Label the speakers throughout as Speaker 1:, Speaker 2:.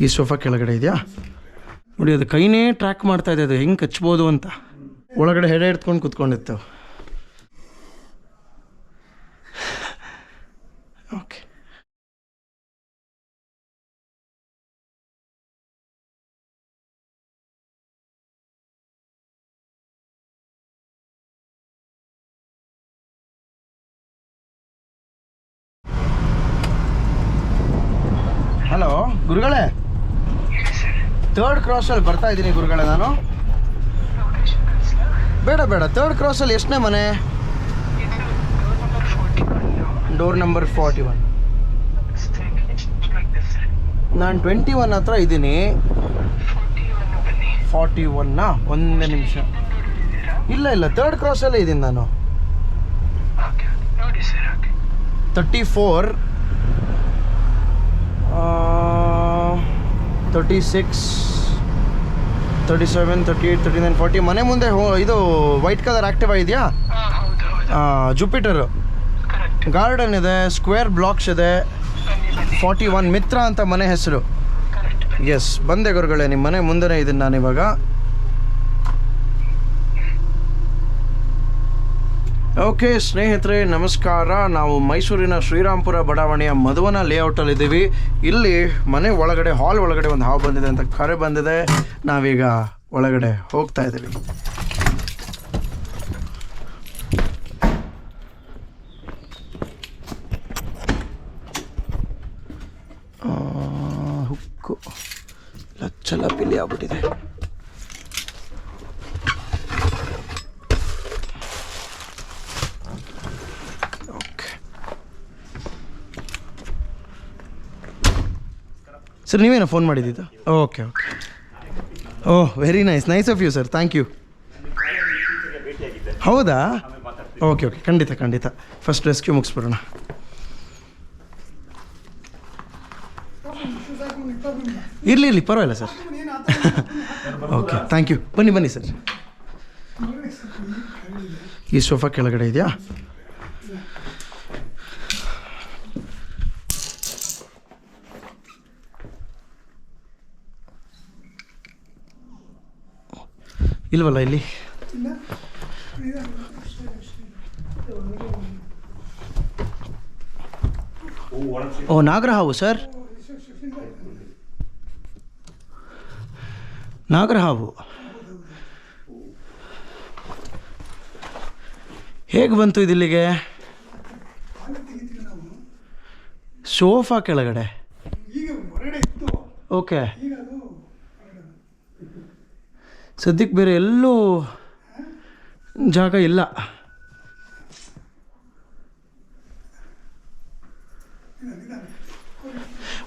Speaker 1: ಈ ಸೋಫಾ ಕೆಳಗಡೆ ಇದೆಯಾ? ನೋಡಿ, ಅದು ಕೈನೇ ಟ್ರ್ಯಾಕ್ ಮಾಡ್ತಾ ಇದೆ, ಅದು ಹೆಂಗೆ ಕಚ್ಬೋದು ಅಂತ. ಒಳಗಡೆ ಹೆಡೆ ಹಿಡ್ಕೊಂಡು ಕುತ್ಕೊಂಡಿತ್ತು. ಓಕೆ ಹಲೋ ಗುರುಗಳೇ? ತರ್ಡ್ ಕ್ರಾಸಲ್ಲಿ ಬರ್ತಾ ಇದ್ದೀನಿ ಗುರುಗಳೇ ನಾನು. ಬೇಡ ಬೇಡ. ತರ್ಡ್ ಕ್ರಾಸಲ್ಲಿ ಎಷ್ಟನೇ ಮನೆ? ಡೋರ್ ನಂಬರ್ ಫಾರ್ಟಿ ಒನ್ ನಾನು ಟ್ವೆಂಟಿ ಒನ್ ಹತ್ರ ಇದ್ದೀನಿ. ಫಾರ್ಟಿ ಒನ್ನಾ ಒಂದೇ ನಿಮಿಷ. ಇಲ್ಲ ಇಲ್ಲ. ಥರ್ಡ್ ಕ್ರಾಸಲ್ಲೇ ಇದ್ದೀನಿ ನಾನು. Thirty four thirty six thirty seven thirty eight thirty nine forty ಮನೆ ಮುಂದೆ ಹೋ ಇದು ವೈಟ್ ಕಲರ್ ಆ್ಯಕ್ಟಿವ್ ಇದೆಯಾ ಜುಪಿಟರು ಗಾರ್ಡನ್ ಇದೆ ಸ್ಕ್ವೇರ್ ಬ್ಲಾಕ್ಸ್ ಇದೆ. ಫಾರ್ಟಿ ಒನ್ ಮಿತ್ರ ಅಂತ ಮನೆ ಹೆಸರು. ಎಸ್ ಬಂದೆ ಗುರುಗಳೇ ನಿಮ್ಮ ಮನೆ ಮುಂದೆನೇ ಇದ್ದೀನಿ ನಾನಿವಾಗ. ಓಕೆ, ಸ್ನೇಹಿತರೆ, ನಮಸ್ಕಾರ. ನಾವು ಮೈಸೂರಿನ ಶ್ರೀರಾಮ್ಪುರ ಬಡಾವಣೆಯ ಮಧುವನ ಲೇಔಟಲ್ಲಿ ಇದ್ದೀವಿ ಇಲ್ಲಿ ಮನೆ ಒಳಗಡೆ, ಹಾಲ್ ಒಳಗಡೆ ಒಂದು ಹಾವು ಬಂದಿದೆ ಅಂತ ಕರೆ ಬಂದಿದೆ. ನಾವೀಗ ಒಳಗಡೆ ಹೋಗ್ತಾ ಇದ್ದೀವಿ. ಹುಕ್ಕು. ಲಚ್ಚಲ ಪಿಲಿ ಆಗ್ಬಿಟ್ಟಿದೆ. ಸರ್ ನೀವೇನೋ phone ಮಾಡಿದ್ದಿದ್ದು okay okay oh very nice nice of you sir thank you ಹೌದಾ? ಓಕೆ ಓಕೆ ಖಂಡಿತ ಖಂಡಿತ. ಫಸ್ಟ್ ರೆಸ್ಕ್ಯೂ ಮುಗಿಸ್ಬಿಡೋಣ. ಇರಲಿ ಇರಲಿ. ಪರವಾಗಿಲ್ಲ ಸರ್ ಓಕೆ ಥ್ಯಾಂಕ್ ಯು ಬನ್ನಿ ಬನ್ನಿ ಸರ್ ಈ ಸೋಫಾ ಕೆಳಗಡೆ ಇದೆಯಾ? ಇಲ್ವಲ್ಲ ಇಲ್ಲಿ? ಓ ನಾಗರಹಾವು ಸರ್. ನಾಗರಹಾವು ಹೇಗೆ ಬಂತು ಇದಿಲ್ಲಿಗೆ? ಸೋಫಾ ಕೆಳಗಡೆ. ಓಕೆ. ಸದ್ಯಕ್ಕೆ ಬೇರೆ ಎಲ್ಲೂ ಜಾಗ ಇಲ್ಲ.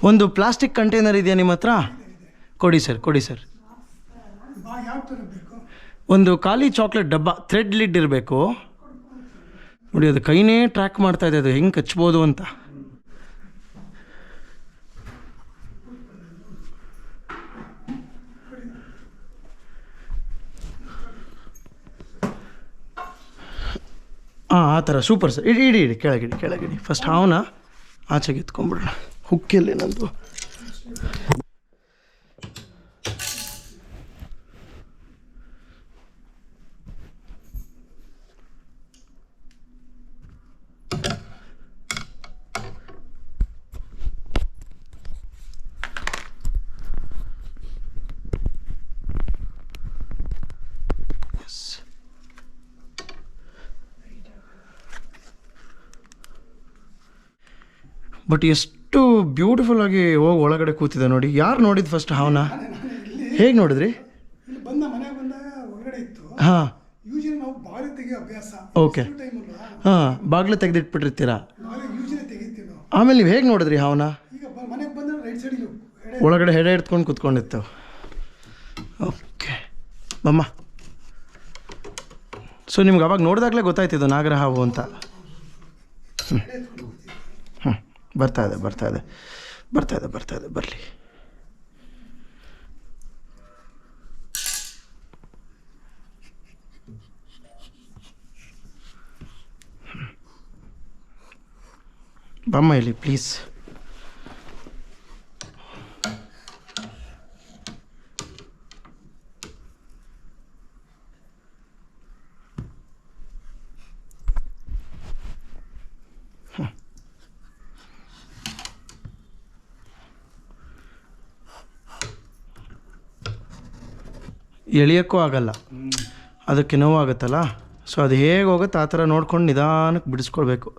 Speaker 1: ಒಂದು ಪ್ಲಾಸ್ಟಿಕ್ ಕಂಟೈನರ್ ಇದೆಯಾ ನಿಮ್ಮ ಹತ್ರ? ಕೊಡಿ ಸರ್ ಕೊಡಿ ಸರ್. ಒಂದು ಖಾಲಿ ಚಾಕ್ಲೇಟ್ ಡಬ್ಬ, ಥ್ರೆಡ್ ಲಿಡ್ ಇರಬೇಕು. ನೋಡಿ, ಅದು ಕೈನೇ ಟ್ರ್ಯಾಕ್ ಮಾಡ್ತಾ ಇದೆ, ಅದು ಹೆಂಗೆ ಕಚ್ಬೋದು ಅಂತ. ಹಾಂ ಆ ಥರ ಸೂಪರ್ ಸರ್ ಇಡಿ ಇಡಿ ಇಡಿ, ಕೆಳಗಿಡಿ ಕೆಳಗಿಡಿ. ಫಸ್ಟ್ ಹಾವನ್ನ ಆಚೆಗೆ ಎತ್ಕೊಂಡ್ಬಿಡೋಣ. ಹುಕ್ಕಿಯಲ್ಲಿ ನಂದು. ಬಟ್ ಎಷ್ಟು ಬ್ಯೂಟಿಫುಲ್ ಆಗಿ ಹೋಗಿ ಒಳಗಡೆ ಕೂತಿದೆ ನೋಡಿ. ಯಾರು ನೋಡಿದ್ ಫಸ್ಟ್ ಹಾವನ? ಹೇಗೆ ನೋಡಿದ್ರಿ?
Speaker 2: ಇಲ್ಲಿ ಬಂದ ಮನೆಗೆ ಬಂದಾಗ ಹೊರಗಡೆ ಇತ್ತು.
Speaker 1: ಹಾಂ.
Speaker 2: ಯೂಶಲಿ ನಾವು ಬಾಗಿಲು ತೆಗಿಯೋ ಅಭ್ಯಾಸ.
Speaker 1: ಓಕೆ ಹಾಂ ಬಾಗಿಲು ತೆಗೆದಿಟ್ಬಿಟ್ಟಿರ್ತೀರಾ? ಆಮೇಲೆ ನೀವು ಹೇಗೆ ನೋಡಿದ್ರಿ ಹಾವನ?
Speaker 2: ಈಗ ಮನೆಗೆ ಬಂದ್ರೆ ರೈಟ್ ಸೈಡ್ ಎಡೆ
Speaker 1: ಒಳಗಡೆ ಹೆಡೆ ಹಿಡ್ಕೊಂಡು ಕೂತ್ಕೊಂಡಿತ್ತು. ಓಕೆ ಬಮ್ಮ. ಸೊ ನಿಮ್ಗೆ ಅವಾಗ ನೋಡಿದಾಗಲೇ ಗೊತ್ತಾಯ್ತಿದ್ದು ನಾಗರ ಹಾವು ಅಂತ. ಹ್ಞೂ ಬರ್ತಾ ಇದೆ ಬರ್ತಾ ಇದೆ ಬರ್ತಾ ಇದೆ ಬರ್ತಾ ಇದೆ ಬರಲಿ ಬಮ್ಮ ಇಲ್ಲಿ ಪ್ಲೀಸ್ ಎಳಿಯೋಕ್ಕೂ ಆಗಲ್ಲ. ಅದಕ್ಕೆ ನೋವಾಗುತ್ತಲ್ಲ? ಸೊ ಅದು ಹೇಗೆ ಹೋಗುತ್ತೆ ಆ ಥರ ನೋಡ್ಕೊಂಡು ನಿಧಾನಕ್ಕೆ ಬಿಡಿಸ್ಕೊಳ್ಬೇಕು.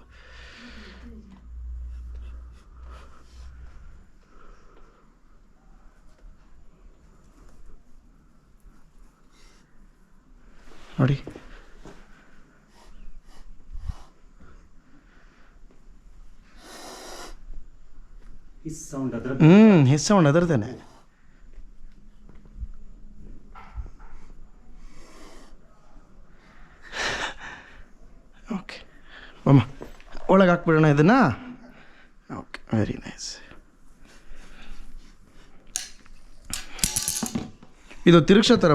Speaker 1: ನೋಡಿ. ಹ್ಞೂ ಹಿಸ್ ಸೌಂಡ್ ಅದರದೇನೆ ಓಕೆ ಮಮ್ಮ ಒಳಗೆ ಹಾಕ್ಬಿಡೋಣ ಇದನ್ನು? ಓಕೆ ವೆರಿ ನೈಸ್ ಇದು ತಿರುಕ್ಷ ಥರ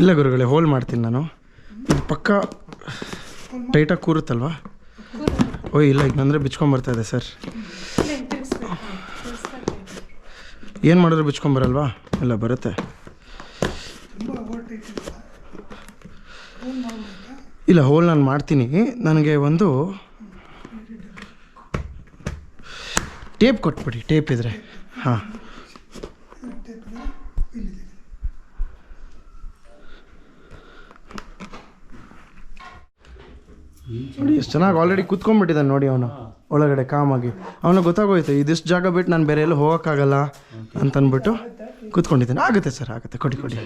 Speaker 1: ಇಲ್ಲ ಗುರುಗಳೇ ಹೋಲ್ ಮಾಡ್ತೀನಿ ನಾನು. ಇದು ಪಕ್ಕ ಟೈಟಾಗಿ ಕೂರುತ್ತಲ್ವಾ? ಓ ಇಲ್ಲ ಈಗ ನಂದರೆ ಬಿಚ್ಕೊಂಬರ್ತಾ ಇದೆ ಸರ್. ಏನು ಮಾಡಿದ್ರು ಬಿಚ್ಕೊಂಬರಲ್ವಾ ಇಲ್ಲ ಬರುತ್ತೆ.
Speaker 2: ಇಲ್ಲ
Speaker 1: ಹೋಲ್ ನಾನು ಮಾಡ್ತೀನಿ. ನನಗೆ ಒಂದು ಟೇಪ್ ಕೊಟ್ಬಿಡಿ ಟೇಪ್ ಇದ್ರೆ. ಹಾಂ. ನೋಡಿ ಎಷ್ಟು ಚೆನ್ನಾಗಿ ಆಲ್ರೆಡಿ ಕುತ್ಕೊಂಡ್ಬಿಟ್ಟಿದ್ದಾನೆ ನೋಡಿ ಅವನು ಒಳಗಡೆ ಕಾಮಾಗಿ. ಅವನಿಗೆ ಗೊತ್ತಾಗೋಯ್ತು ಇದಿಷ್ಟು ಜಾಗ ಬಿಟ್ಟು ನಾನು ಬೇರೆ ಎಲ್ಲೂ ಹೋಗೋಕ್ಕಾಗಲ್ಲ ಅಂತಂದ್ಬಿಟ್ಟು ಕೂತ್ಕೊಂಡಿದ್ದಾನೆ. ಆಗುತ್ತೆ ಸರ್ ಆಗುತ್ತೆ. ಕೊಡಿ ಕೊಡಿ.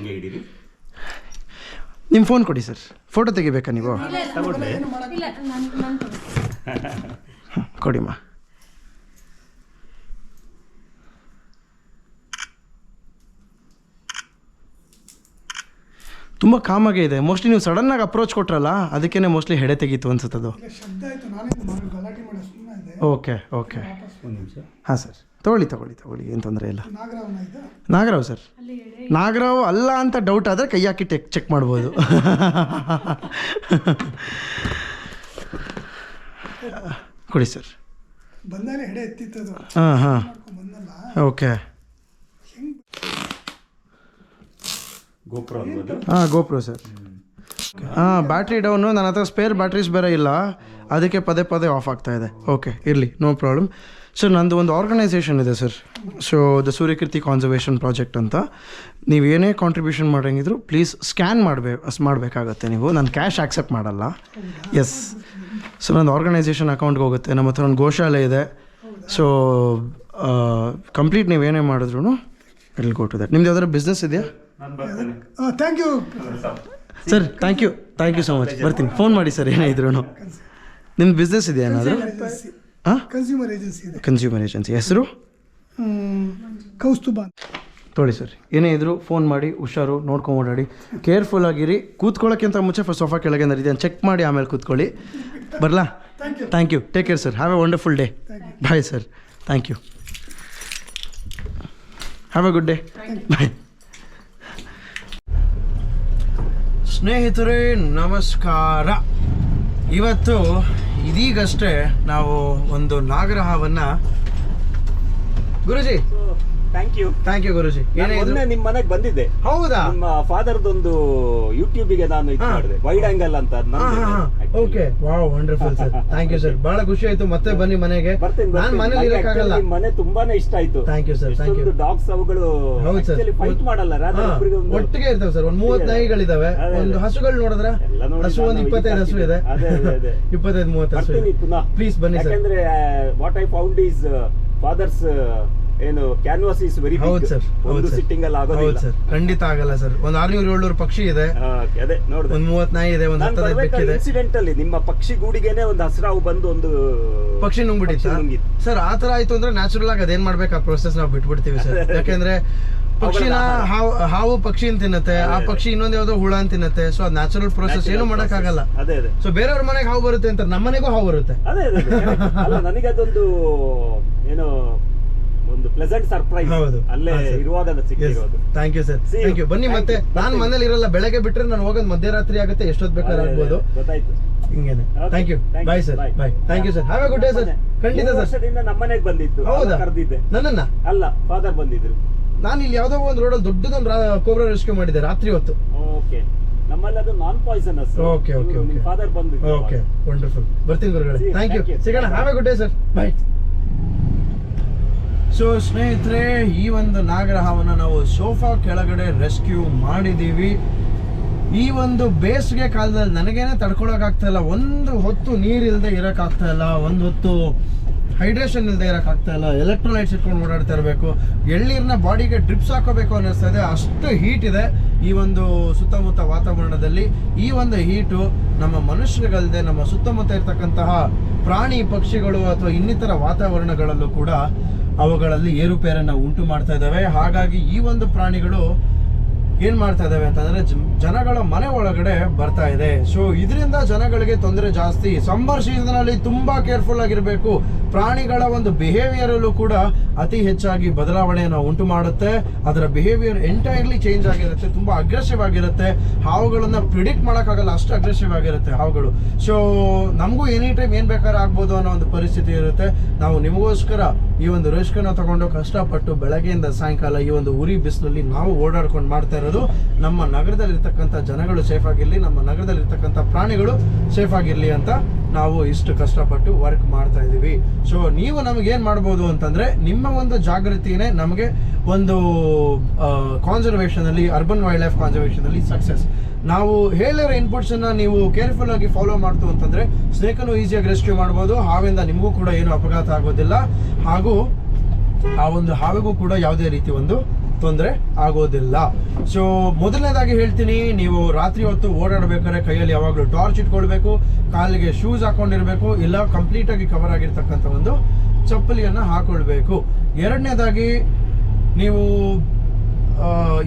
Speaker 1: ನಿಮ್ಮ ಫೋನ್ ಕೊಡಿ ಸರ್. ಫೋಟೋ ತೆಗಿಬೇಕಾ ನೀವು?
Speaker 3: ತಗೊಳ್ಳಿ.
Speaker 4: ಇಲ್ಲ ನಾನು ನಾನು
Speaker 1: ಕೊಡಿಮ್ಮ. ತುಂಬ ಕಾಮಾಗೆ ಇದೆ. ಮೋಸ್ಟ್ಲಿ ನೀವು ಸಡನ್ನಾಗಿ ಅಪ್ರೋಚ್ ಕೊಟ್ರಲ್ಲ ಅದಕ್ಕೇ ಮೋಸ್ಟ್ಲಿ ಹೆಡೆ ತೆಗೀತು ಅನ್ಸುತ್ತದು. ಅದು
Speaker 2: ಇಲ್ಲ ಶಬ್ದ ಆಯಿತು. ನಾನೇ ಮಾಡಿ ಸುಮ್ಮನೆ
Speaker 1: ಓಕೆ ಓಕೆ
Speaker 3: ಒಂದು ನಿಮಿಷ.
Speaker 1: ಹಾಂ ಸರ್ ತಗೊಳ್ಳಿ ತಗೊಳ್ಳಿ ತಗೊಳ್ಳಿ ಏನು ತೊಂದರೆ ಇಲ್ಲ. ನಾಗರಾವ್ ಸರ್ ನಾಗರಾವ್ ಅಲ್ಲ ಅಂತ ಡೌಟ್ ಆದರೆ ಕೈ ಹಾಕಿ ಟೆಕ್ ಚೆಕ್ ಮಾಡ್ಬೋದು. ಕೊಡಿ ಸರ್
Speaker 2: ಬಂದಾನೆ ಹೆಡೆ ಎತ್ತಿತ್ತದು
Speaker 1: ಹಾಂ ಹಾಂ. ಓಕೆ
Speaker 3: ಗೋಪುರ
Speaker 1: ಹಾಂ ಗೋಪ್ರೋ ಸರ್. ಹಾಂ ಬ್ಯಾಟ್ರಿ ಡೌನು ನನ್ನ ಹತ್ರ ಸ್ಪೇರ್ ಬ್ಯಾಟ್ರೀಸ್ ಬೇರೆ ಇಲ್ಲ. ಅದಕ್ಕೆ ಪದೇ ಪದೇ ಆಫ್ ಆಗ್ತಾ ಇದೆ. ಓಕೆ ಇರಲಿ ನೋ ಪ್ರಾಬ್ಲಮ್ ಸರ್ ನಂದು ಒಂದು ಆರ್ಗನೈಸೇಷನ್ ಇದೆ sir. So the Suryakeerthi conservation project ಅಂತ. ನೀವು ಏನೇ ಕಾಂಟ್ರಿಬ್ಯೂಷನ್ ಮಾಡೋಂಗಿದ್ರು ಪ್ಲೀಸ್ ಸ್ಕ್ಯಾನ್ ಮಾಡಬೇಕು ಮಾಡಬೇಕಾಗತ್ತೆ ನೀವು. ನಾನು ಕ್ಯಾಶ್ ಆಕ್ಸೆಪ್ಟ್ ಮಾಡಲ್ಲ. ಎಸ್ ಸೊ ನಂದು ಆರ್ಗನೈಸೇಷನ್ ಅಕೌಂಟ್ಗೆ ಹೋಗುತ್ತೆ. ನಮ್ಮ ಹತ್ರ ಒಂದು ಗೋಶಾಲೆ ಇದೆ. ಸೊ ಕಂಪ್ಲೀಟ್ ನೀವು ಏನೇ ಮಾಡಿದ್ರು ಇಲ್ ಗೋ ಟು ದಟ್ ನಿಮ್ದು ಯಾವ್ದಾದ್ರು ಬಿಸ್ನೆಸ್ ಇದೆಯಾ?
Speaker 2: Thank you
Speaker 1: sir thank you thank you so much ಬರ್ತೀನಿ. ಫೋನ್ ಮಾಡಿ ಸರ್ ಏನೇ ಇದ್ರು ನಿಮ್ಮ ಬಿಸ್ನೆಸ್ ಇದೆಯಾ ಏನಾದರೂ? ಹಾಂ
Speaker 2: ಕನ್ಸ್ಯೂಮರ್ ಏಜೆನ್ಸಿ ಇದೆ.
Speaker 1: ಕನ್ಸ್ಯೂಮರ್ ಏಜೆನ್ಸಿ ಹೆಸರು?
Speaker 2: ಕೌಸ್ತುಬಾ ಅಂತ.
Speaker 1: ತೊಳಿ ಸರ್ ಏನೇ ಇದ್ರು ಫೋನ್ ಮಾಡಿ ಹುಷಾರು ನೋಡ್ಕೊಂಡು ಓಡಾಡಿ. ಕೇರ್ಫುಲ್ ಆಗಿರಿ. ಕೂತ್ಕೊಳ್ಳೋಕ್ಕಿಂತ ಮುಂಚೆ ಫಸ್ಟ್ ಸೋಫಾ ಕೆಳಗೆ ಇದನ್ನು ಚೆಕ್ ಮಾಡಿ ಆಮೇಲೆ ಕೂತ್ಕೊಳ್ಳಿ. ಬರಲಾ? Thank you take care sir have a wonderful day bye sir thank you have a good day bye ಸ್ನೇಹಿತರೇ ನಮಸ್ಕಾರ. ಇವತ್ತು ಇದೀಗಷ್ಟೇ ನಾವು ಒಂದು ನಾಗರಹವನ್ನು ಗುರುಜಿ
Speaker 5: ಥ್ಯಾಂಕ್ ಯು
Speaker 1: ಥ್ಯಾಂಕ್ ಯು ಗುರುಜಿ
Speaker 5: ಮೊನ್ನೆ ನಿಮ್ ಮನೆಗೆ ಬಂದಿದ್ದೆ.
Speaker 1: ಹೌದಾ?
Speaker 5: ನಿಮ್ಮ ಫಾದರ್ದೊಂದು ಯೂಟ್ಯೂಬಿಗೆ ನಾನು ಇದು ಮಾಡಿದೆ. ವೈಡ್ ಆಂಗಲ್ ಅಂತ.
Speaker 1: Okay wow wonderful sir thank you sir ಬಹಳ ಖುಷಿ ಆಯ್ತು. ಮತ್ತೆ ಬನ್ನಿ ಮನೆಗೆ.
Speaker 5: ಬರ್ತೇನೆ
Speaker 1: ನಾನು. ಮನೇಲಿ ಇರಕ್ಕಾಗಲ್ಲ.
Speaker 5: ಮನೆ ತುಂಬಾನೇ ಇಷ್ಟ ಆಯ್ತು.
Speaker 1: Thank you sir thank you
Speaker 5: dogs ಅವುಗಳು
Speaker 1: ಹೌದು ಸರ್
Speaker 5: ಫೈಟ್ ಮಾಡಲ್ಲ.
Speaker 1: ಒಟ್ಟಿಗೆ ಇರ್ತವೆ ಸರ್ ಒಂದ್ ಮೂವತ್ ನಾಯಿಗಳಿದಾವೆ. ಒಂದು. ಹಸುಗಳು ನೋಡಿದ್ರ? ಹಸು ಒಂದು ಇಪ್ಪತ್ತೈದು ಹಸು ಇದೆ.
Speaker 5: ಅದೇ, ಅದೇ, ಅದೇ.
Speaker 1: ಇಪ್ಪತ್ತೈದು ಮೂವತ್ತು ಹಸು
Speaker 5: ಬರ್ತೀನಿ
Speaker 1: ಇದೆ ಪ್ಲೀಸ್ ಬನ್ನಿ ಸರ್
Speaker 5: ಯಾಕಂದ್ರೆ what I found is fathers ಏನು ಕ್ಯಾನ್ವಾಸ್ ಇಸ್ ವೆರಿ
Speaker 1: ಹೌದು ಸರ್
Speaker 5: ಒಂದು ಸಿಟ್ಟಿಂಗ್ ಅಲ್ಲಿ
Speaker 1: ಹೌದು ಸರ್ ಖಂಡಿತ ಆಗಲ್ಲ ಸರ್. ಒಂದ್ ಆರ್ನೂರು ಏಳ್ನೂರು ಪಕ್ಷಿ ಇದೆ.
Speaker 5: ಅದೇ ನೋಡ್ದೆ.
Speaker 1: ಒಂದ್ ಮೂವತ್ ನಾಯಿ ಇದೆ ಒಂದು
Speaker 5: ನಾನು
Speaker 1: ಹತ್ತದೈದು ಬೆಕ್ಕಿದೆ.
Speaker 5: ಇನ್ಸಿಡೆಂಟ್ ಅಲ್ಲಿ ನಿಮ್ಮ ಪಕ್ಷಿ ಗೂಡಿಗೆನೆ ಒಂದು ಹಸಿರಾವು ಬಂದು ಒಂದು
Speaker 1: ಪಕ್ಷಿ ನುಂಗ್ಬಿಟ್ಟಿತ್ತ?
Speaker 5: ಪಕ್ಷಿ ನುಂಗಿತ್ತು.
Speaker 1: ಸರ್ ಆ ತರ ಆಯ್ತು ಅಂದ್ರೆ ನ್ಯಾಚುರಲ್ ಆಗಿ ಅದೇನ್ ಮಾಡ್ಬೇಕು? ಆ ಪ್ರೊಸೆಸ್ ನಾವು ಬಿಟ್ಬಿಡ್ತೀವಿ ಸರ್. ಯಾಕೆಂದ್ರೆ ಪಕ್ಷಿನ ಹಾವು ಹಾವು ಪಕ್ಷಿ ಪಕ್ಷಿನ ತಿನ್ನತ್ತೆ ಆ ಪಕ್ಷಿ ಇನ್ನೊಂದ್ ಯಾವ್ದೋ ಹುಳ ಅಂತ ತಿನ್ನತ್ತೆ. ಸೊ ಅದು ನ್ಯಾಚುರಲ್ ಪ್ರೊಸೆಸ್ ಏನು ಮಾಡಕ್ಕಾಗಲ್ಲ.
Speaker 5: ಅದೇ ಅದೇ.
Speaker 1: ಸೊ ಬೇರೆಯವ್ರ ಮನೆಗೆ ಹಾವು ಬರುತ್ತೆ ಅಂತ ನಮ್ಮ ಮನೆಗೂ ಹಾವು ಬರುತ್ತೆ.
Speaker 5: ಅದೇ ಅದೇ ಅದೇ, correct. ಅಲ್ಲ ನನಗೆ ಅದೊಂದು ಏನೋ ಪ್ಲೆಸೆಂಟ್ ಸರ್ಪ್ರೈಸ್
Speaker 1: ಹೌದು.
Speaker 5: ಅಲ್ಲೇ. ಇರುವಾಗ ಸಿಕ್ಕಿರೋದು.
Speaker 1: Thank you sir thank you ಬನ್ನಿ ಮತ್ತೆ. ನಾನು. ಮನೇಲಿ ಇರಲ್ಲ ಬೆಳಗ್ಗೆ ಬಿಟ್ರೆ ನಾನು ಹೋಗೋದು ಮಧ್ಯರಾತ್ರಿ ಆಗುತ್ತೆ ಎಷ್ಟೊತ್ತು ಬೇಕಾದ್ರೆ ಆಗ್ಬೋದು.
Speaker 5: ಗೊತ್ತಾಯ್ತು.
Speaker 1: ಹಿಂಗೇನೆ. Thank you bye sir. Bye thank you sir have a good day sir ಖಂಡಿತ ಸರ್
Speaker 5: ವರ್ಷದಿಂದ ನಮ್ಮನೆಗೆ ಬಂದಿತ್ತು
Speaker 1: ಹೌದಾ?
Speaker 5: ಕರೆದಿದ್ದೆ.
Speaker 1: ನನ್ನನ್ನ?
Speaker 5: ಅಲ್ಲ ಫಾದರ್ ಬಂದಿದ್ರು.
Speaker 1: ನಾನು ಇಲ್ಲಿ ಯಾವ್ದೋ ಒಂದು ರೋಡಲ್ಲಿ ದೊಡ್ಡದೊಂದು ಕೋಬ್ರಾ ರೆಸ್ಕ್ಯೂ ಮಾಡಿದೆ ರಾತ್ರಿ ಹೊತ್ತು.
Speaker 5: ಓಕೆ ನಮ್ಮಲ್ಲಿ ಅದು non poisonous
Speaker 1: okay okay okay
Speaker 5: father ಬಂದಿದ್ರು
Speaker 1: ಓಕೆ ವಂಡರ್ಫುಲ್ ಬರ್ತೀನಿ ಗುರುಗಳೇ. Thank you. ಸಿಗೋಣ. Have a good day sir bye so ಸ್ನೇಹಿತರೆ, ಈ ಒಂದು ನಾಗರಹಾವನ್ನು ನಾವು ಸೋಫಾ ಕೆಳಗಡೆ ರೆಸ್ಕ್ಯೂ ಮಾಡಿದ್ದೀವಿ. ಈ ಒಂದು ಬೇಸಿಗೆ ಕಾಲದಲ್ಲಿ ನನಗೇನೆ ತಡ್ಕೊಳಕ್ಕಾಗ್ತಾ ಇಲ್ಲ ಒಂದು ಹೊತ್ತು ನೀರಿಲ್ಲದೆ ಇರೋಕ್ಕಾಗ್ತಾ ಇಲ್ಲ ಒಂದು ಹೊತ್ತು ಹೈಡ್ರೇಷನ್ ಇಲ್ಲದೆ ಇರೋಕ್ಕಾಗ್ತಾ ಇಲ್ಲ ಎಲೆಕ್ಟ್ರೋಲೈಟ್ಸ್ ಇಟ್ಕೊಂಡು ಓಡಾಡ್ತಾ ಇರಬೇಕು. ಎಳ್ನೀರನ್ನ ಬಾಡಿಗೆ ಡ್ರಿಪ್ಸ್ ಹಾಕೋಬೇಕು ಅನ್ನಿಸ್ತಾ ಅಷ್ಟು ಹೀಟ್ ಇದೆ ಈ ಒಂದು ಸುತ್ತಮುತ್ತ ವಾತಾವರಣದಲ್ಲಿ. ಈ ಒಂದು ಹೀಟು ನಮ್ಮ ಮನುಷ್ಯರಿಗಲ್ಲದೆ ನಮ್ಮ ಸುತ್ತಮುತ್ತ ಇರ್ತಕ್ಕಂತಹ ಪ್ರಾಣಿ ಪಕ್ಷಿಗಳು ಅಥವಾ ಇನ್ನಿತರ ವಾತಾವರಣಗಳಲ್ಲೂ ಕೂಡ ಅವುಗಳಲ್ಲಿ ಏರುಪೇರನ್ನು ಉಂಟು ಮಾಡ್ತಾ ಇದ್ದಾವೆ. ಹಾಗಾಗಿ ಈ ಒಂದು ಪ್ರಾಣಿಗಳು ಏನ್ ಮಾಡ್ತಾ ಇದಾವೆ ಅಂತಂದ್ರೆ ಜನಗಳ ಮನೆ ಒಳಗಡೆ ಬರ್ತಾ ಇದೆ. ಸೊ ಇದರಿಂದ ಜನಗಳಿಗೆ ತೊಂದರೆ ಜಾಸ್ತಿ. ಸಮ್ಮರ್ ಸೀಸನ್ ಅಲ್ಲಿ ತುಂಬಾ ಕೇರ್ಫುಲ್ ಆಗಿರಬೇಕು. ಪ್ರಾಣಿಗಳ ಒಂದು ಬಿಹೇವಿಯರ್ ಅಲ್ಲೂ ಕೂಡ ಅತಿ ಹೆಚ್ಚಾಗಿ ಬದಲಾವಣೆಯನ್ನು ಉಂಟು ಮಾಡುತ್ತೆ. ಅದರ ಬಿಹೇವಿಯರ್ ಎಂಟೈರ್ಲಿ ಚೇಂಜ್ ಆಗಿರುತ್ತೆ. ತುಂಬಾ ಅಗ್ರೆಸಿವ್ ಆಗಿರುತ್ತೆ. ಹಾವುಗಳನ್ನ ಪ್ರಿಡಿಕ್ಟ್ ಮಾಡೋಕ್ಕಾಗಲ್ಲ. ಅಷ್ಟು ಅಗ್ರೆಸಿವ್ ಆಗಿರುತ್ತೆ ಹಾವುಗಳು. ಸೊ ನಮಗೂ ಎನಿ ಟೈಮ್ ಏನ್ ಬೇಕಾದ್ರೆ ಆಗ್ಬೋದು ಅನ್ನೋ ಒಂದು ಪರಿಸ್ಥಿತಿ ಇರುತ್ತೆ. ನಾವು ನಿಮಗೋಸ್ಕರ ಈ ಒಂದು ರಿಸ್ಕನ್ನು ತಗೊಂಡು ಕಷ್ಟಪಟ್ಟು ಬೆಳಗ್ಗೆಯಿಂದ ಸಾಯಂಕಾಲ ಈ ಒಂದು ಉರಿ ಬಿಸಿಲಲ್ಲಿ ನಾವು ಓಡಾಡ್ಕೊಂಡು ಮಾಡ್ತಾ ಇರೋದು ನಮ್ಮ ನಗರದಲ್ಲಿರ್ತಕ್ಕಂಥ ಜನಗಳು ಸೇಫ್ ಆಗಿರಲಿ, ನಮ್ಮ ನಗರದಲ್ಲಿರ್ತಕ್ಕಂಥ ಪ್ರಾಣಿಗಳು ಸೇಫ್ ಆಗಿರಲಿ ಅಂತ ನಾವು ಇಷ್ಟು ಕಷ್ಟಪಟ್ಟು ವರ್ಕ್ ಮಾಡ್ತಾ ಇದ್ದೀವಿ. ಸೊ ನೀವು ನಮಗೇನು ಮಾಡ್ಬೋದು ಅಂತಂದ್ರೆ ನಿಮ್ಮ ಒಂದು ಜಾಗೃತಿನೇ ನಮಗೆ ಒಂದು ಕಾನ್ಸರ್ವೇಷನ್ ಅಲ್ಲಿ ಅರ್ಬನ್ ವೈಲ್ಡ್ ಲೈಫ್ ಕಾನ್ಸರ್ವೇಷನ್ ಅಲ್ಲಿ ಸಕ್ಸಸ್ ನಾವು ಹೇಳಿರೋ ಇನ್ಪುಟ್ಸ್ ಅನ್ನ ನೀವು ಕೇರ್ಫುಲ್ ಆಗಿ ಫಾಲೋ ಮಾಡ್ತು ಅಂತಂದ್ರೆ ಸ್ನೇಕನ್ನು ಈಸಿಯಾಗಿ ರೆಸ್ಕ್ಯೂ ಮಾಡ್ಬೋದು. ಹಾವಿಂದ ನಿಮಗೂ ಕೂಡ ಏನು ಅಪಘಾತ ಆಗೋದಿಲ್ಲ. ಹಾಗೂ ಆ ಒಂದು ಹಾವಿಗೂ ಕೂಡ ಯಾವುದೇ ರೀತಿ ಒಂದು ತೊಂದರೆ ಆಗೋದಿಲ್ಲ. ಸೊ ಮೊದಲನೇದಾಗಿ ಹೇಳ್ತೀನಿ, ನೀವು ರಾತ್ರಿ ಹೊತ್ತು ಓಡಾಡಬೇಕಾದ್ರೆ ಕೈಯಲ್ಲಿ ಯಾವಾಗಲೂ ಟಾರ್ಚ್ ಇಟ್ಕೊಳ್ಬೇಕು, ಕಾಲಿಗೆ ಶೂಸ್ ಹಾಕೊಂಡಿರಬೇಕು, ಇಲ್ಲ ಕಂಪ್ಲೀಟ್ ಆಗಿ ಕವರ್ ಆಗಿರ್ತಕ್ಕಂಥ ಒಂದು ಚಪ್ಪಲಿಯನ್ನು ಹಾಕೊಳ್ಬೇಕು. ಎರಡನೇದಾಗಿ, ನೀವು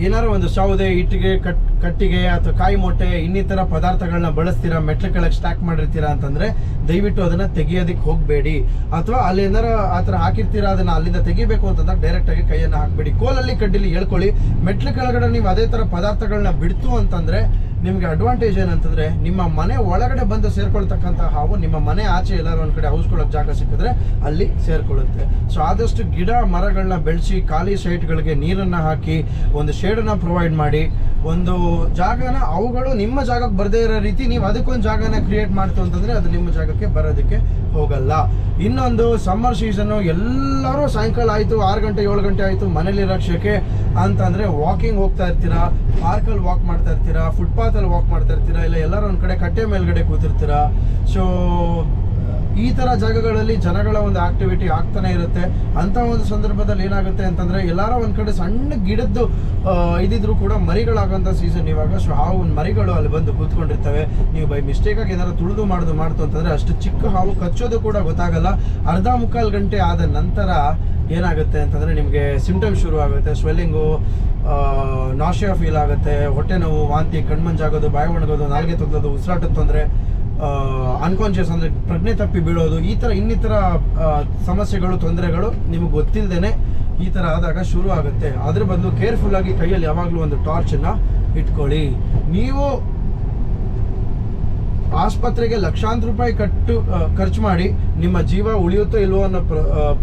Speaker 1: ಏನಾದ್ರು ಒಂದು ಸೌದೆ, ಇಟ್ಟಿಗೆ, ಕಟ್, ಕಟ್ಟಿಗೆ ಅಥವಾ ಕಾಯಿ ಮೊಟ್ಟೆ, ಇನ್ನಿತರ ಪದಾರ್ಥಗಳನ್ನ ಬಳಸ್ತೀರಾ ಮೆಟ್ಲ ಕೆಳಗೆ ಸ್ಟ್ಯಾಕ್ ಮಾಡಿರ್ತೀರಾ ಅಂತಂದ್ರೆ ದಯವಿಟ್ಟು ಅದನ್ನ ತೆಗಿಯೋದಕ್ಕೆ ಹೋಗಬೇಡಿ. ಅಥವಾ ಅಲ್ಲಿ ಏನಾರ ಆ ಥರ ಹಾಕಿರ್ತೀರಾ, ಅದನ್ನ ಅಲ್ಲಿಂದ ತೆಗಿಬೇಕು ಅಂತಂದ್ರೆ ಡೈರೆಕ್ಟ್ ಆಗಿ ಕೈಯನ್ನ ಹಾಕಬೇಡಿ. ಕೋಲಲ್ಲಿ, ಕಡ್ಡಿಲಿ ಹೇಳ್ಕೊಳ್ಳಿ ಮೆಟ್ಲು ಕೆಳಗಡೆ ನೀವು ಅದೇ ಥರ ಪದಾರ್ಥಗಳನ್ನ ಬಿಡ್ತು ಅಂತಂದ್ರೆ ನಿಮ್ಗೆ ಅಡ್ವಾಂಟೇಜ್ ಏನಂತಂದ್ರೆ ನಿಮ್ಮ ಮನೆ ಒಳಗಡೆ ಬಂದು ಸೇರ್ಕೊಳ್ತಕ್ಕಂಥ ಹಾವು ನಿಮ್ಮ ಮನೆ ಆಚೆ ಎಲ್ಲಾರು ಒಂದ್ ಕಡೆ ಹೌಸ್ಕೊಳ್ಳೋಕೆ ಜಾಗ ಸಿಕ್ಕಿದ್ರೆ ಅಲ್ಲಿ ಸೇರ್ಕೊಳ್ಳುತ್ತೆ. ಸೊ ಆದಷ್ಟು ಗಿಡ ಮರಗಳನ್ನ ಬೆಳೆಸಿ ಖಾಲಿ ಸೈಟ್ಗಳಿಗೆ ನೀರನ್ನ ಹಾಕಿ ಒಂದು ಶೇಡನ್ನ ಪ್ರೊವೈಡ್ ಮಾಡಿ, ಒಂದು ಜಾಗನ ಅವುಗಳು ನಿಮ್ಮ ಜಾಗಕ್ಕೆ ಬರದೇ ಇರೋ ರೀತಿ ನೀವು ಅದಕ್ಕೊಂದು ಜಾಗನ ಕ್ರಿಯೇಟ್ ಮಾಡ್ತು ಅಂತಂದ್ರೆ ಅದು ನಿಮ್ಮ ಜಾಗಕ್ಕೆ ಬರೋದಕ್ಕೆ ಹೋಗಲ್ಲ. ಇನ್ನೊಂದು ಸಮ್ಮರ್ ಸೀಸನ್ನು ಎಲ್ಲರೂ ಸಾಯಂಕಾಲ ಆಯಿತು, ಆರು ಗಂಟೆ, ಏಳು ಗಂಟೆ ಆಯಿತು ಮನೇಲಿ ರಕ್ಷಕ್ಕೆ ಅಂತಂದರೆ ವಾಕಿಂಗ್ ಹೋಗ್ತಾ ಇರ್ತೀರಾ ಪಾರ್ಕಲ್ಲಿ ವಾಕ್ ಮಾಡ್ತಾ ಇರ್ತೀರಾ ಫುಟ್ಪಾತಲ್ಲಿ ವಾಕ್ ಮಾಡ್ತಾ ಇರ್ತೀರಾ, ಇಲ್ಲ ಎಲ್ಲರೂ ಒಂದು ಕಡೆ ಕಟ್ಟೆ ಮೇಲ್ಗಡೆ ಕೂತಿರ್ತೀರಾ? ಸೊ ಈ ತರ ಜಾಗಗಳಲ್ಲಿ ಜನಗಳ ಒಂದು ಆಕ್ಟಿವಿಟಿ ಆಗ್ತಾನೆ ಇರುತ್ತೆ. ಅಂತ ಒಂದು ಸಂದರ್ಭದಲ್ಲಿ ಏನಾಗುತ್ತೆ ಅಂತಂದ್ರೆ ಎಲ್ಲಾರ ಒಂದ್ ಕಡೆ ಸಣ್ಣ ಗಿಡದ್ದು ಆ, ಇದಿದ್ರು ಕೂಡ ಮರಿಗಳಾಗಂತ ಸೀಸನ್ ಇವಾಗ. ಸೊ ಹಾವು ಮರಿಗಳು ಅಲ್ಲಿ ಬಂದು ಕೂತ್ಕೊಂಡಿರ್ತವೆ. ನೀವು ಬೈ ಮಿಸ್ಟೇಕ್ ಆಗಿ ಏನಾದ್ರು ತುಳಿದು ಮಾಡುದು ಮಾಡ್ತು ಅಂತಂದ್ರೆ ಅಷ್ಟು ಚಿಕ್ಕ ಹಾವು ಕಚ್ಚೋದು ಕೂಡ ಗೊತ್ತಾಗಲ್ಲ. ಅರ್ಧ ಮುಕ್ಕಾಲು ಗಂಟೆ ಆದ ನಂತರ ಏನಾಗುತ್ತೆ ಅಂತಂದ್ರೆ ನಿಮಗೆ ಸಿಮ್ಟಮ್ ಶುರು ಆಗುತ್ತೆ. ಸ್ವೆಲ್ಲಿಂಗು ನಾಶಿಯಾ ಫೀಲ್ ಆಗುತ್ತೆ. ಹೊಟ್ಟೆ ನೋವು ವಾಂತಿ ಕಣ್ಮಂಜಾಗೋದು ಬಾಯಿ ಒಣಗೋದು ನಾಲ್ಗೆ ತೊಂದೋದು ಉಸಿರಾಟದ ತೊಂದರೆ. ಅನ್ಕಾನ್ಶಿಯಸ್ ಅಂದ್ರೆ ಪ್ರಜ್ಞೆ ತಪ್ಪಿ ಬೀಳೋದು, ಈ ತರ ಇನ್ನಿತರ ಸಮಸ್ಯೆಗಳು, ತೊಂದರೆಗಳು ನಿಮಗೆ ಗೊತ್ತಿಲ್ಲದೇನೆ ಈ ತರ ಆದಾಗ ಶುರು ಆಗುತ್ತೆ ಅದ್ರ ಬಂದು ಕೇರ್ಫುಲ್ ಆಗಿ ಕೈಯಲ್ಲಿ ಯಾವಾಗಲೂ ಒಂದು ಟಾರ್ಚನ್ನು ಇಟ್ಕೊಳ್ಳಿ. ನೀವು ಆಸ್ಪತ್ರೆಗೆ ಲಕ್ಷಾಂತರ ರೂಪಾಯಿ ಕಟ್ಟು ಖರ್ಚು ಮಾಡಿ ನಿಮ್ಮ ಜೀವ ಉಳಿಯುತ್ತೋ ಇಲ್ವೋ ಅನ್ನೋ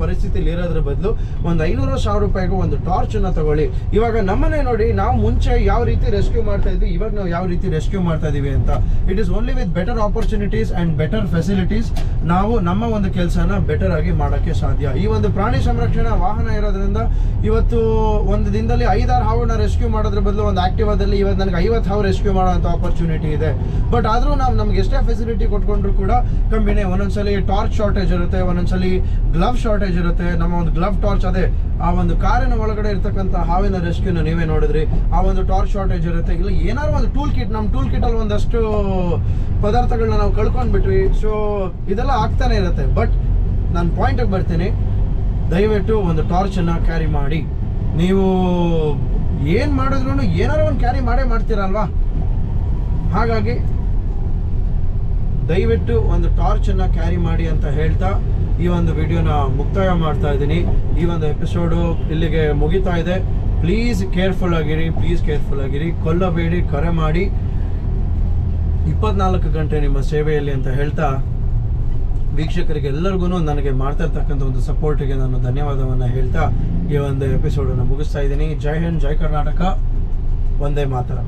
Speaker 1: ಪರಿಸ್ಥಿತಿಲಿ ಇರೋದ್ರ ಬದಲು ಒಂದು ಐನೂರು ಸಾವಿರ ರೂಪಾಯಿಗೆ ಒಂದು ಟಾರ್ಚ್ ಅನ್ನ ತಗೊಳ್ಳಿ. ಇವಾಗ ನಮ್ಮನೆ ನೋಡಿ ನಾವು ಮುಂಚೆ ಯಾವ ರೀತಿ ರೆಸ್ಕ್ಯೂ ಮಾಡ್ತಾ ಇದ್ವಿ, ಇವಾಗ ನಾವು ಯಾವ ರೀತಿ ರೆಸ್ಕ್ಯೂ ಮಾಡ್ತಾ ಇದೀವಿ ಅಂತ. It is only with better opportunities and better facilities ನಾವು ನಮ್ಮ ಒಂದು ಕೆಲಸನ ಬೆಟರ್ ಆಗಿ ಮಾಡೋಕ್ಕೆ ಸಾಧ್ಯ. ಈ ಒಂದು ಪ್ರಾಣಿ ಸಂರಕ್ಷಣಾ ವಾಹನ ಇರೋದ್ರಿಂದ ಇವತ್ತು ಒಂದು ದಿನದಲ್ಲಿ ಐದಾರು ಹಾವನ್ನ ರೆಸ್ಕ್ಯೂ ಮಾಡೋದ್ರ ಬದಲು ಒಂದು ಆಕ್ಟಿವಾದಲ್ಲಿ ಇವತ್ತು ನನಗೆ ಐವತ್ತು ಹಾವು ರೆಸ್ಕ್ಯೂ ಮಾಡೋಂಥ ಆಪರ್ಚುನಿಟಿ ಇದೆ. ಬಟ್ ಆದರೂ ನಾವು ನಮ್ಗೆ ಎಷ್ಟೇ ಫೆಸಿಲಿಟಿ ಕೊಟ್ಕೊಂಡ್ರು ಕೂಡ ಕಮ್ಮಿನೇ ಒಂದೊಂದ್ಸಲಿ ಟಾರ್ಚ್ ಶಾರ್ಟೇಜ್ ಇರುತ್ತೆ, ಒಂದೊಂದ್ಸಲಿ ಗ್ಲವ್ ಶಾರ್ಟೇಜ್ ಇರುತ್ತೆ. ನಮ್ಮ ಒಂದು ಗ್ಲವ್ ಟಾರ್ಚ್ ಅದೇ, ಆ ಒಂದು ಕಾರಿನ ಒಳಗಡೆ ಇರ್ತಕ್ಕಂಥ ಹಾವಿನ ರೆಸ್ಕ್ಯೂನ ನೀವೇ ನೋಡಿದ್ರಿ. ಆ ಒಂದು ಟಾರ್ಚ್ ಶಾರ್ಟೇಜ್ ಇರುತ್ತೆ. ಇಲ್ಲ ಏನಾದ್ರು ಒಂದು ಟೂಲ್ ಕಿಟ್ ನಮ್ಮ ಟೂಲ್ ಕಿಟ್ ಅಲ್ಲಿ ಒಂದಷ್ಟು ಪದಾರ್ಥಗಳನ್ನ ನಾವು ಕಳ್ಕೊಂಡ್ಬಿಟ್ವಿ. ಸೊ ಇದೆಲ್ಲ ಆಗ್ತಾನೆ ಇರುತ್ತೆ. ಬಟ್ ನಾನು ಪಾಯಿಂಟಿಗೆ ಬರ್ತೀನಿ. ದಯವಿಟ್ಟು ಒಂದು ಟಾರ್ಚನ್ನು ಕ್ಯಾರಿ ಮಾಡಿ. ನೀವು ಏನು ಮಾಡಿದ್ರು ಏನಾರು ಒಂದು ಕ್ಯಾರಿ ಮಾಡೇ ಮಾಡ್ತೀರಲ್ವಾ? ಹಾಗಾಗಿ ದಯವಿಟ್ಟು ಒಂದು ಟಾರ್ಚನ್ನು ಕ್ಯಾರಿ ಮಾಡಿ ಅಂತ ಹೇಳ್ತಾ ಈ ಒಂದು ವಿಡಿಯೋನ ಮುಕ್ತಾಯ ಮಾಡ್ತಾ ಇದ್ದೀನಿ. ಈ ಒಂದು ಎಪಿಸೋಡು ಇಲ್ಲಿಗೆ ಮುಗಿತಾ ಇದೆ. ಪ್ಲೀಸ್ ಕೇರ್ಫುಲ್ ಆಗಿರಿ ಪ್ಲೀಸ್ ಕೇರ್ಫುಲ್ ಆಗಿರಿ. ಕೊಲ್ಲಬೇಡಿ, ಕರೆ ಮಾಡಿ. ಇಪ್ಪತ್ನಾಲ್ಕು ಗಂಟೆ ನಿಮ್ಮ ಸೇವೆಯಲ್ಲಿ ಅಂತ ಹೇಳ್ತಾ ವೀಕ್ಷಕರಿಗೆ ಎಲ್ಲರಿಗೂ ನನಗೆ ಮಾಡ್ತಾ ಇರ್ತಕ್ಕಂಥ ಒಂದು ಸಪೋರ್ಟಿಗೆ ನಾನು ಧನ್ಯವಾದವನ್ನು ಹೇಳ್ತಾ ಈ ಒಂದು ಎಪಿಸೋಡನ್ನು ಮುಗಿಸ್ತಾ ಇದ್ದೀನಿ. ಜೈ ಹಿಂದ್, ಜೈ ಕರ್ನಾಟಕ. ಒಂದೇ ಮಾತರ.